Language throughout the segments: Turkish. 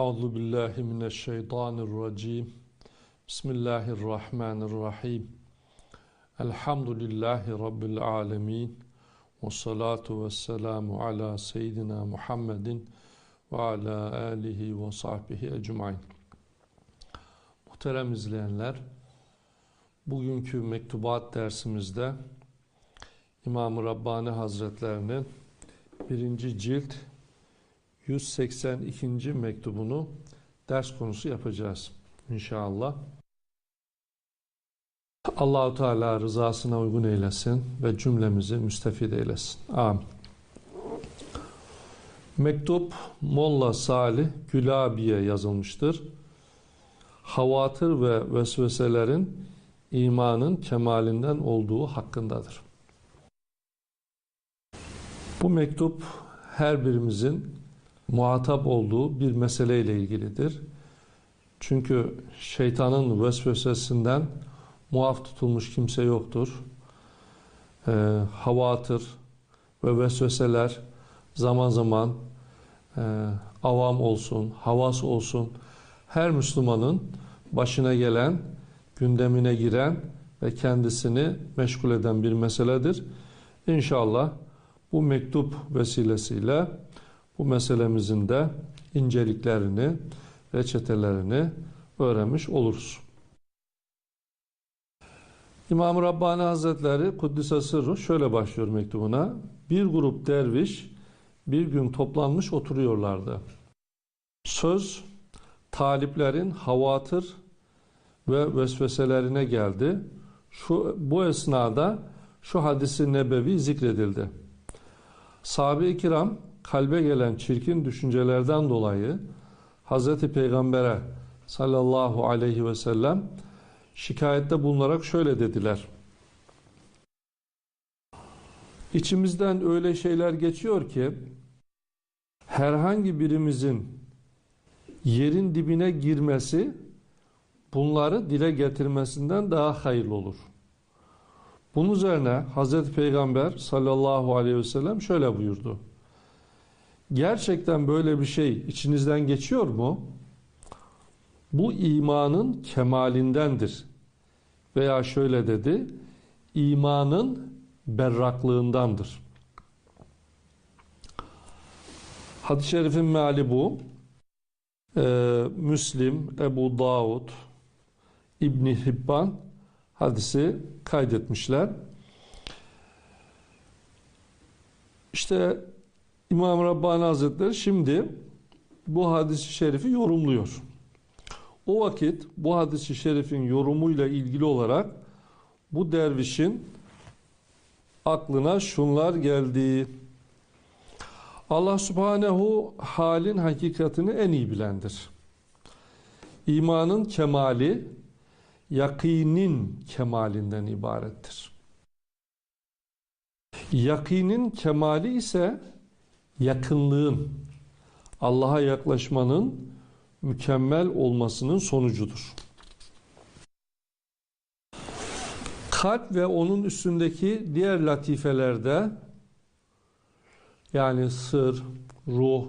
Euzu billahi mineşşeytanirracim. Bismillahirrahmanirrahim. Elhamdülillahi rabbil alamin. Ve salatu vesselamu ala seyyidina Muhammedin ve ala alihi ve sahbihi ecmaîn. Muhterem izleyenler, bugünkü mektubat dersimizde İmam-ı Rabbani Hazretlerinin birinci cilt 182. mektubunu ders konusu yapacağız inşallah. Allahu Teala rızasına uygun eylesin ve cümlemizi müstefid eylesin. Amin. Mektup Molla Salih Gülabi'ye yazılmıştır. Havatır ve vesveselerin imanın kemalinden olduğu hakkındadır. Bu mektup her birimizin muhatap olduğu bir meseleyle ilgilidir. Çünkü şeytanın vesvesesinden muaf tutulmuş kimse yoktur. E, havatır ve vesveseler zaman zaman e, avam olsun, havas olsun her Müslümanın başına gelen, gündemine giren ve kendisini meşgul eden bir meseledir. İnşallah bu mektup vesilesiyle bu meselemizin de inceliklerini, reçetelerini öğrenmiş oluruz. İmam Rabbani Hazretleri Kuddise Sırrı şöyle başlıyor mektubuna. Bir grup derviş bir gün toplanmış oturuyorlardı. Söz taliplerin havatır ve vesveselerine geldi. Şu bu esnada şu hadisi nebevi zikredildi. Sahabe-i kiram kalbe gelen çirkin düşüncelerden dolayı Hz. Peygamber'e sallallahu aleyhi ve sellem şikayette bulunarak şöyle dediler. İçimizden öyle şeyler geçiyor ki herhangi birimizin yerin dibine girmesi bunları dile getirmesinden daha hayırlı olur. Bunun üzerine Hz. Peygamber sallallahu aleyhi ve sellem şöyle buyurdu. Gerçekten böyle bir şey içinizden geçiyor mu? Bu imanın kemalindendir. Veya şöyle dedi, imanın berraklığındandır. Hadis-i şerifin meali bu. Ee, Müslim, Ebu Davud, İbni Hibban hadisi kaydetmişler. İşte İmam Rabbani Hazretleri şimdi bu hadisi şerifi yorumluyor. O vakit bu hadisi şerifin yorumuyla ilgili olarak bu dervişin aklına şunlar geldi. Allah subhanehu halin hakikatini en iyi bilendir. İmanın kemali yakinin kemalinden ibarettir. Yakinin kemali ise yakınlığın, Allah'a yaklaşmanın mükemmel olmasının sonucudur. Kalp ve onun üstündeki diğer latifelerde yani sır, ruh,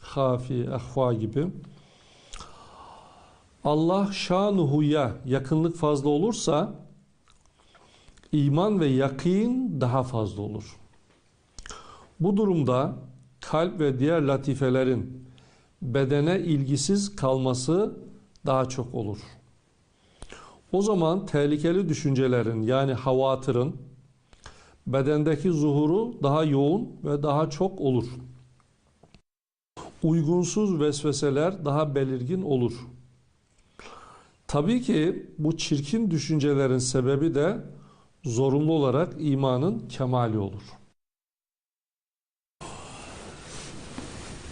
hafi, ahva gibi Allah şanuhuya yakınlık fazla olursa iman ve yakin daha fazla olur. Bu durumda kalp ve diğer latifelerin bedene ilgisiz kalması daha çok olur. O zaman tehlikeli düşüncelerin yani havatırın bedendeki zuhuru daha yoğun ve daha çok olur. Uygunsuz vesveseler daha belirgin olur. Tabii ki bu çirkin düşüncelerin sebebi de zorunlu olarak imanın kemali olur.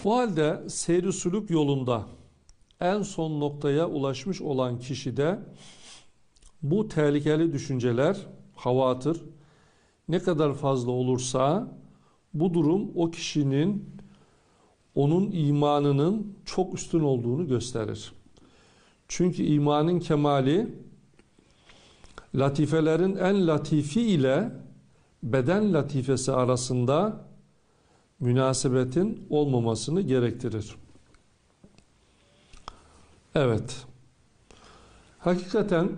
Bu halde seyri sülük yolunda en son noktaya ulaşmış olan kişide bu tehlikeli düşünceler, havatır ne kadar fazla olursa bu durum o kişinin onun imanının çok üstün olduğunu gösterir. Çünkü imanın kemali latifelerin en latifi ile beden latifesi arasında münasebetin olmamasını gerektirir. Evet. Hakikaten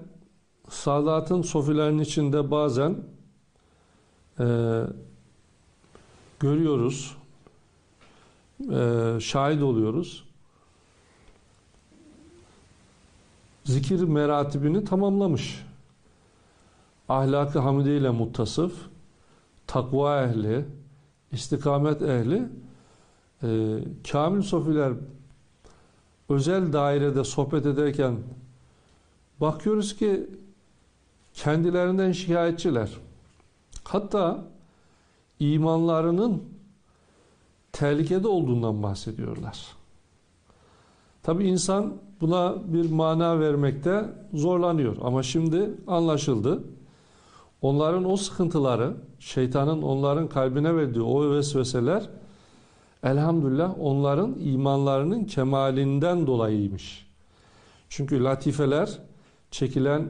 Sadat'ın sofilerin içinde bazen e, görüyoruz, e, şahit oluyoruz. Zikir meratibini tamamlamış. Ahlakı hamide ile muttasıf, takva ehli, istikamet ehli, e, kamil sofiler özel dairede sohbet ederken bakıyoruz ki kendilerinden şikayetçiler. Hatta imanlarının tehlikede olduğundan bahsediyorlar. Tabi insan buna bir mana vermekte zorlanıyor ama şimdi anlaşıldı. Onların o sıkıntıları, şeytanın onların kalbine verdiği o vesveseler elhamdülillah onların imanlarının kemalinden dolayıymış. Çünkü latifeler çekilen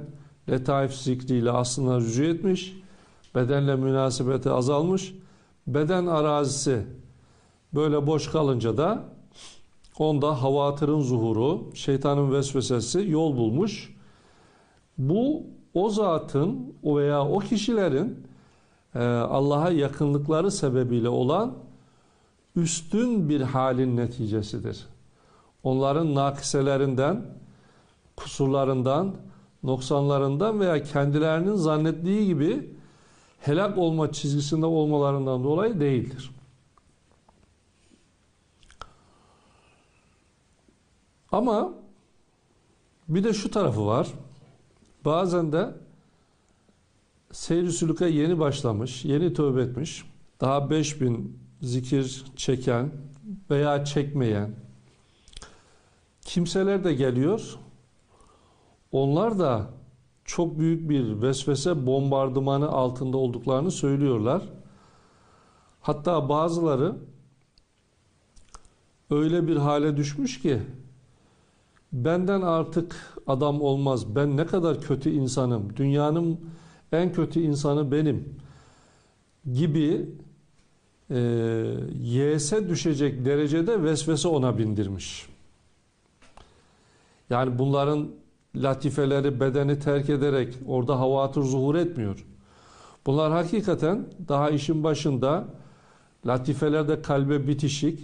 letaif zikriyle aslında rücu etmiş, bedenle münasebeti azalmış, beden arazisi böyle boş kalınca da onda havatırın zuhuru, şeytanın vesvesesi yol bulmuş. Bu o zatın veya o kişilerin e, Allah'a yakınlıkları sebebiyle olan üstün bir halin neticesidir. Onların nakiselerinden, kusurlarından, noksanlarından veya kendilerinin zannettiği gibi helak olma çizgisinde olmalarından dolayı değildir. Ama bir de şu tarafı var. Bazen de seyir sülüke yeni başlamış, yeni tövbe etmiş, daha 5000 zikir çeken veya çekmeyen kimseler de geliyor. Onlar da çok büyük bir vesvese bombardımanı altında olduklarını söylüyorlar. Hatta bazıları öyle bir hale düşmüş ki benden artık adam olmaz. Ben ne kadar kötü insanım. Dünyanın en kötü insanı benim gibi e, yese düşecek derecede vesvese ona bindirmiş. Yani bunların latifeleri bedeni terk ederek orada havatır zuhur etmiyor. Bunlar hakikaten daha işin başında latifelerde kalbe bitişik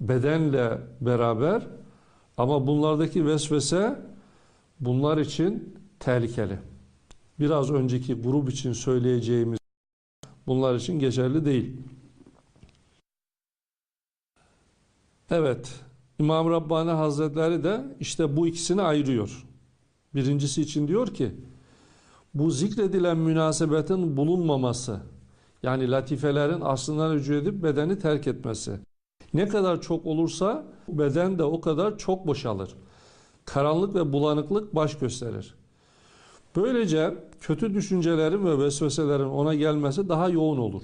bedenle beraber ama bunlardaki vesvese bunlar için tehlikeli. Biraz önceki grup için söyleyeceğimiz bunlar için geçerli değil. Evet, İmam Rabbani Hazretleri de işte bu ikisini ayırıyor. Birincisi için diyor ki, bu zikredilen münasebetin bulunmaması, yani latifelerin aslından rücu edip bedeni terk etmesi. Ne kadar çok olursa beden de o kadar çok boşalır. Karanlık ve bulanıklık baş gösterir. Böylece kötü düşüncelerin ve vesveselerin ona gelmesi daha yoğun olur.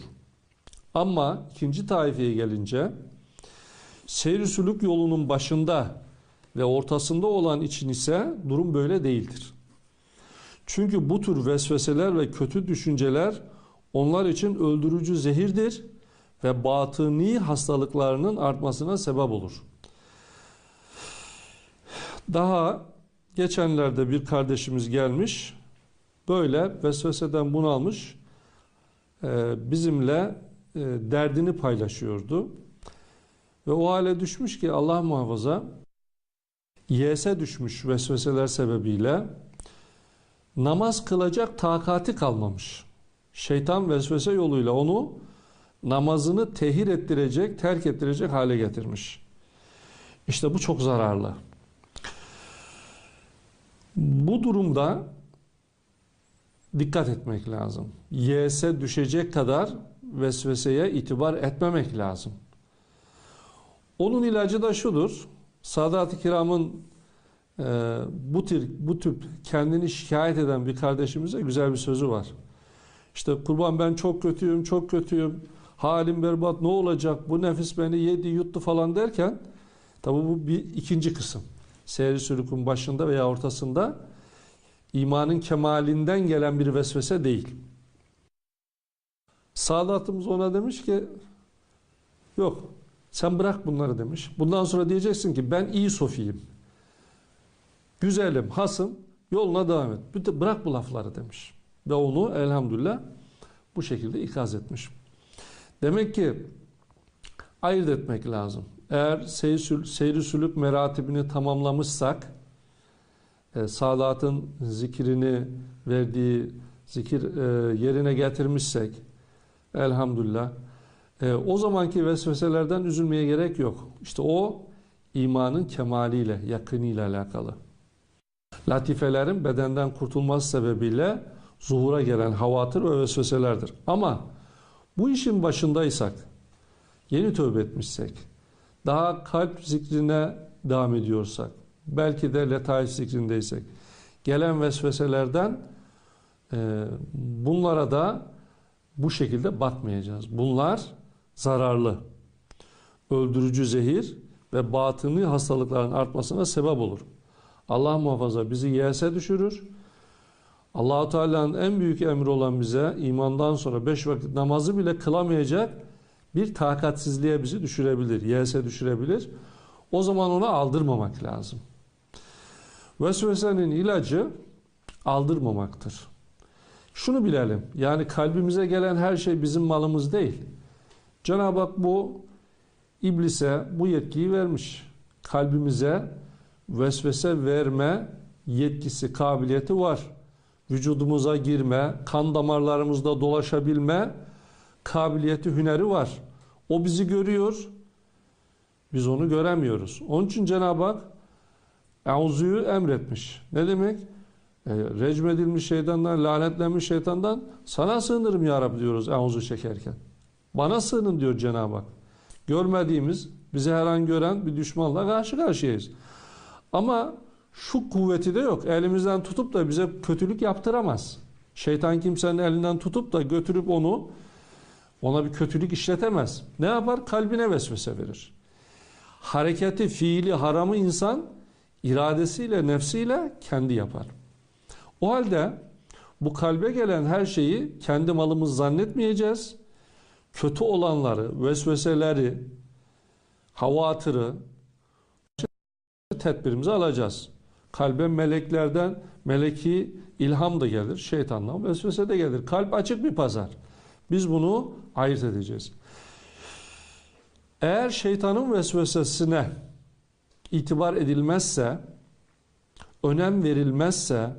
Ama ikinci taifeye gelince seyir sülük yolunun başında ve ortasında olan için ise durum böyle değildir. Çünkü bu tür vesveseler ve kötü düşünceler onlar için öldürücü zehirdir ve batıni hastalıklarının artmasına sebep olur. Daha geçenlerde bir kardeşimiz gelmiş, böyle vesveseden bunalmış, bizimle derdini paylaşıyordu. Ve o hale düşmüş ki Allah muhafaza yese düşmüş vesveseler sebebiyle namaz kılacak takati kalmamış. Şeytan vesvese yoluyla onu namazını tehir ettirecek, terk ettirecek hale getirmiş. İşte bu çok zararlı. Bu durumda dikkat etmek lazım. Yese düşecek kadar vesveseye itibar etmemek lazım. Onun ilacı da şudur. Sadat-ı Kiram'ın e, bu tür bu tip kendini şikayet eden bir kardeşimize güzel bir sözü var. İşte kurban ben çok kötüyüm, çok kötüyüm. Halim berbat ne olacak? Bu nefis beni yedi yuttu falan derken tabi bu bir ikinci kısım. Seyri sülükün başında veya ortasında imanın kemalinden gelen bir vesvese değil. Sadatımız ona demiş ki yok sen bırak bunları demiş. Bundan sonra diyeceksin ki ben iyi sofiyim. güzelim, hasım, yoluna devam et. Bırak bu lafları demiş. Ve onu elhamdülillah bu şekilde ikaz etmiş. Demek ki ayırt etmek lazım. Eğer seyri sülük meratibini tamamlamışsak, e, Sadat'ın zikrini verdiği zikir e, yerine getirmişsek, elhamdülillah, e, o zamanki vesveselerden üzülmeye gerek yok. İşte o imanın kemaliyle, yakınıyla alakalı. Latifelerin bedenden kurtulması sebebiyle zuhura gelen havatır ve vesveselerdir. Ama bu işin başındaysak, yeni tövbe etmişsek, daha kalp zikrine devam ediyorsak, belki de letaif zikrindeysek, gelen vesveselerden e, bunlara da bu şekilde bakmayacağız. Bunlar zararlı, öldürücü zehir ve batını hastalıkların artmasına sebep olur. Allah muhafaza bizi yese düşürür. Allahu Teala'nın en büyük emri olan bize imandan sonra beş vakit namazı bile kılamayacak bir takatsizliğe bizi düşürebilir, yese düşürebilir. O zaman ona aldırmamak lazım. Vesvesenin ilacı aldırmamaktır. Şunu bilelim, yani kalbimize gelen her şey bizim malımız değil. Cenab-ı Hak bu iblise bu yetkiyi vermiş. Kalbimize vesvese verme yetkisi, kabiliyeti var. Vücudumuza girme, kan damarlarımızda dolaşabilme kabiliyeti, hüneri var. O bizi görüyor, biz onu göremiyoruz. Onun için Cenab-ı Hak Euzu'yu emretmiş. Ne demek? E, recmedilmiş şeytandan, lanetlenmiş şeytandan sana sığınırım ya Rabbi diyoruz Euzu çekerken. Bana sığının diyor Cenab-ı Hak. Görmediğimiz, bizi her an gören bir düşmanla karşı karşıyayız. Ama şu kuvveti de yok. Elimizden tutup da bize kötülük yaptıramaz. Şeytan kimsenin elinden tutup da götürüp onu ona bir kötülük işletemez. Ne yapar? Kalbine vesvese verir. Hareketi, fiili, haramı insan iradesiyle, nefsiyle kendi yapar. O halde bu kalbe gelen her şeyi kendi malımız zannetmeyeceğiz. Kötü olanları, vesveseleri, havatırı tedbirimizi alacağız. Kalbe meleklerden meleki ilham da gelir, şeytandan vesvese de gelir. Kalp açık bir pazar. Biz bunu ayırt edeceğiz. Eğer şeytanın vesvesesine itibar edilmezse, önem verilmezse,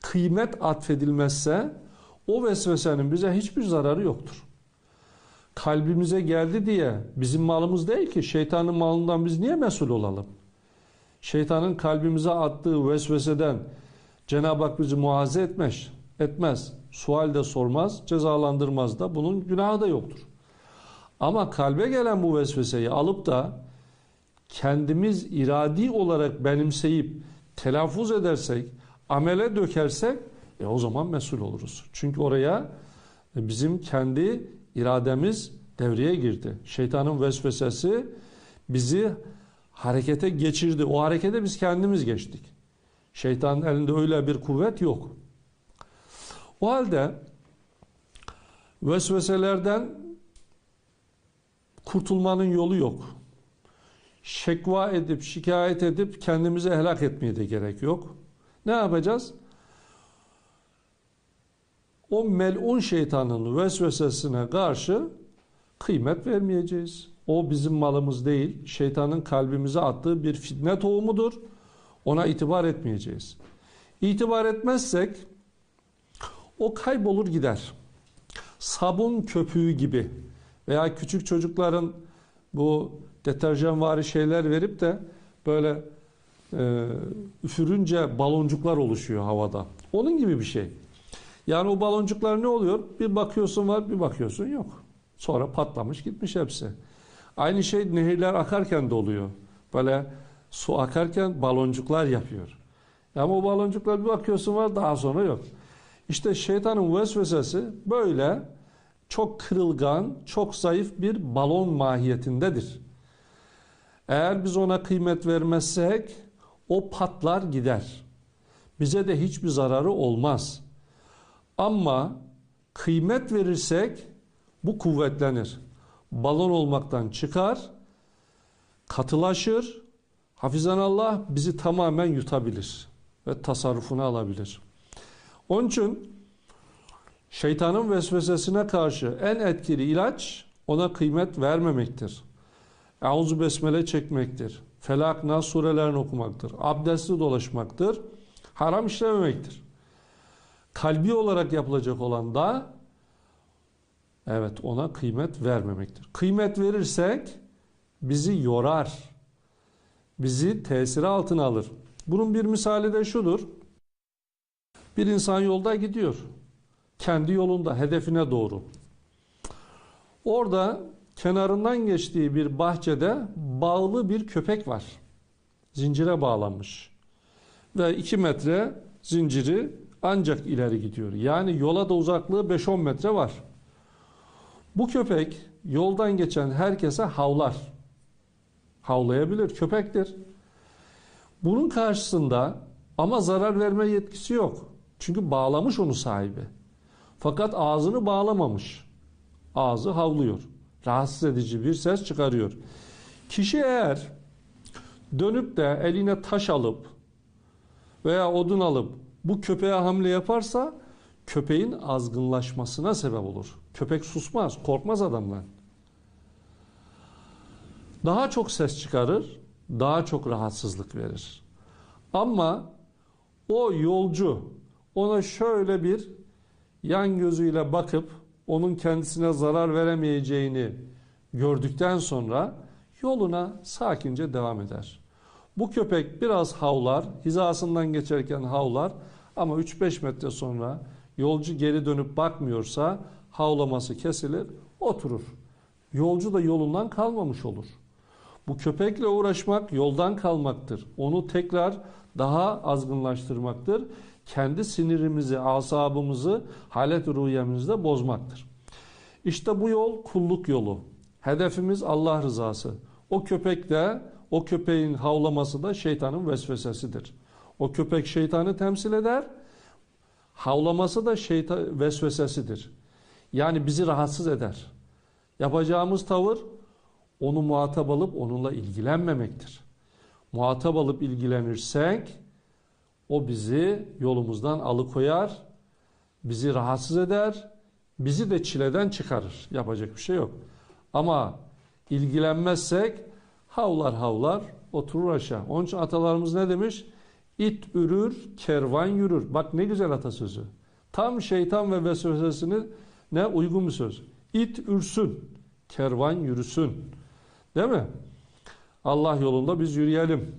kıymet atfedilmezse o vesvesenin bize hiçbir zararı yoktur. Kalbimize geldi diye bizim malımız değil ki şeytanın malından biz niye mesul olalım? Şeytanın kalbimize attığı vesveseden Cenab-ı Hak bizi muhaze etmez. etmez. Sual de sormaz, cezalandırmaz da. Bunun günahı da yoktur. Ama kalbe gelen bu vesveseyi alıp da kendimiz iradi olarak benimseyip telaffuz edersek, amele dökersek e o zaman mesul oluruz. Çünkü oraya bizim kendi irademiz devreye girdi. Şeytanın vesvesesi bizi harekete geçirdi. O harekete biz kendimiz geçtik. Şeytanın elinde öyle bir kuvvet yok. O halde vesveselerden kurtulmanın yolu yok. Şekva edip, şikayet edip kendimizi helak etmeye de gerek yok. Ne yapacağız? O melun şeytanın vesvesesine karşı kıymet vermeyeceğiz. O bizim malımız değil. Şeytanın kalbimize attığı bir fitne tohumudur. Ona itibar etmeyeceğiz. İtibar etmezsek o kaybolur gider. Sabun köpüğü gibi veya küçük çocukların bu deterjanvari şeyler verip de böyle e, üfürünce baloncuklar oluşuyor havada. Onun gibi bir şey. Yani o baloncuklar ne oluyor? Bir bakıyorsun var, bir bakıyorsun yok. Sonra patlamış gitmiş hepsi. Aynı şey nehirler akarken de oluyor. Böyle su akarken baloncuklar yapıyor. Ama o baloncuklar bir bakıyorsun var daha sonra yok. İşte şeytanın vesvesesi böyle çok kırılgan, çok zayıf bir balon mahiyetindedir. Eğer biz ona kıymet vermezsek o patlar gider. Bize de hiçbir zararı olmaz. Ama kıymet verirsek bu kuvvetlenir. Balon olmaktan çıkar, katılaşır. Hafizan Allah bizi tamamen yutabilir. ve tasarrufunu alabilir. Onun için şeytanın vesvesesine karşı en etkili ilaç ona kıymet vermemektir. Euzu besmele çekmektir. Felak Nas surelerini okumaktır. Abdestli dolaşmaktır. Haram işlememektir. Kalbi olarak yapılacak olan da evet ona kıymet vermemektir. Kıymet verirsek bizi yorar. Bizi tesiri altına alır. Bunun bir misali de şudur. Bir insan yolda gidiyor. Kendi yolunda, hedefine doğru. Orada kenarından geçtiği bir bahçede bağlı bir köpek var. Zincire bağlanmış. Ve 2 metre zinciri ancak ileri gidiyor. Yani yola da uzaklığı 5-10 metre var. Bu köpek yoldan geçen herkese havlar. Havlayabilir, köpektir. Bunun karşısında ama zarar verme yetkisi yok. Çünkü bağlamış onu sahibi. Fakat ağzını bağlamamış. Ağzı havlıyor. Rahatsız edici bir ses çıkarıyor. Kişi eğer dönüp de eline taş alıp veya odun alıp bu köpeğe hamle yaparsa köpeğin azgınlaşmasına sebep olur. Köpek susmaz, korkmaz adamdan. Daha çok ses çıkarır, daha çok rahatsızlık verir. Ama o yolcu ona şöyle bir yan gözüyle bakıp onun kendisine zarar veremeyeceğini gördükten sonra yoluna sakince devam eder. Bu köpek biraz havlar, hizasından geçerken havlar ama 3-5 metre sonra yolcu geri dönüp bakmıyorsa havlaması kesilir, oturur. Yolcu da yolundan kalmamış olur. Bu köpekle uğraşmak yoldan kalmaktır. Onu tekrar daha azgınlaştırmaktır. Kendi sinirimizi, asabımızı, halet rüyemizde bozmaktır. İşte bu yol kulluk yolu. Hedefimiz Allah rızası. O köpek de, o köpeğin havlaması da şeytanın vesvesesidir. O köpek şeytanı temsil eder. Havlaması da şeytan vesvesesidir. Yani bizi rahatsız eder. Yapacağımız tavır onu muhatap alıp onunla ilgilenmemektir. Muhatap alıp ilgilenirsek o bizi yolumuzdan alıkoyar, bizi rahatsız eder, bizi de çileden çıkarır. Yapacak bir şey yok. Ama ilgilenmezsek havlar havlar oturur aşağı. Onun için atalarımız ne demiş? İt ürür, kervan yürür. Bak ne güzel atasözü. Tam şeytan ve vesvesesini ne uygun bir söz. İt ürsün, kervan yürüsün. Değil mi? Allah yolunda biz yürüyelim.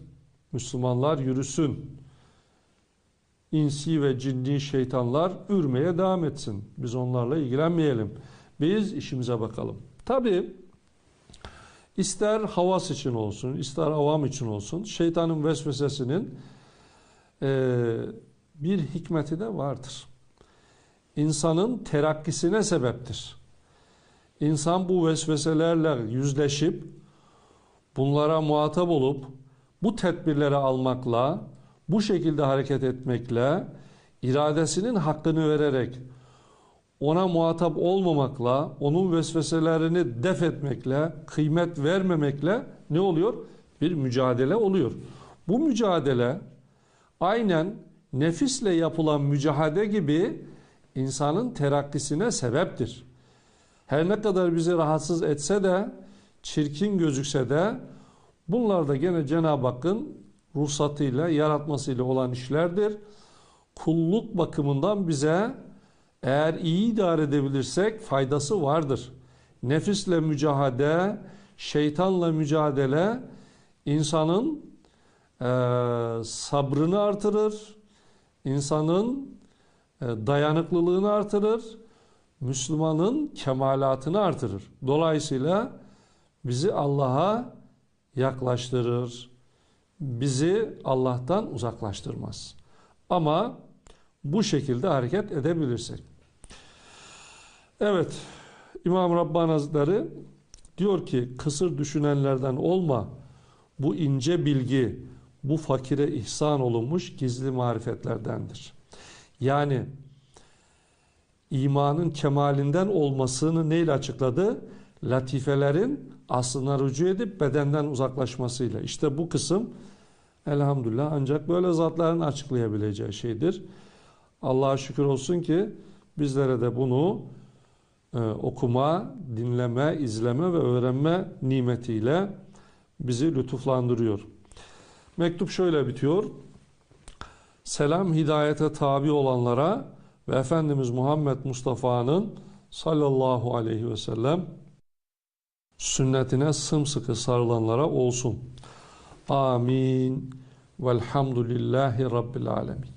Müslümanlar yürüsün. İnsi ve cinni şeytanlar ürmeye devam etsin. Biz onlarla ilgilenmeyelim. Biz işimize bakalım. Tabi ister havas için olsun, ister avam için olsun şeytanın vesvesesinin e, bir hikmeti de vardır. İnsanın terakkisine sebeptir. İnsan bu vesveselerle yüzleşip bunlara muhatap olup bu tedbirleri almakla, bu şekilde hareket etmekle, iradesinin hakkını vererek ona muhatap olmamakla, onun vesveselerini def etmekle, kıymet vermemekle ne oluyor? Bir mücadele oluyor. Bu mücadele aynen nefisle yapılan mücadele gibi insanın terakkisine sebeptir. Her ne kadar bizi rahatsız etse de, çirkin gözükse de bunlar da gene Cenab-ı Hakk'ın ruhsatıyla, yaratmasıyla olan işlerdir. Kulluk bakımından bize eğer iyi idare edebilirsek faydası vardır. Nefisle mücadele, şeytanla mücadele insanın e, sabrını artırır, insanın dayanıklılığını artırır, Müslümanın kemalatını artırır. Dolayısıyla bizi Allah'a yaklaştırır. Bizi Allah'tan uzaklaştırmaz. Ama bu şekilde hareket edebilirsek. Evet, İmam Rabbani Hazretleri diyor ki kısır düşünenlerden olma. Bu ince bilgi, bu fakire ihsan olunmuş gizli marifetlerdendir. Yani imanın kemalinden olmasını neyle açıkladı? Latifelerin aslına rücu edip bedenden uzaklaşmasıyla. İşte bu kısım Elhamdülillah ancak böyle zatların açıklayabileceği şeydir. Allah'a şükür olsun ki bizlere de bunu e, okuma, dinleme, izleme ve öğrenme nimetiyle bizi lütuflandırıyor. Mektup şöyle bitiyor. Selam hidayete tabi olanlara ve Efendimiz Muhammed Mustafa'nın sallallahu aleyhi ve sellem sünnetine sımsıkı sarılanlara olsun. Amin. Velhamdülillahi Rabbil alemin.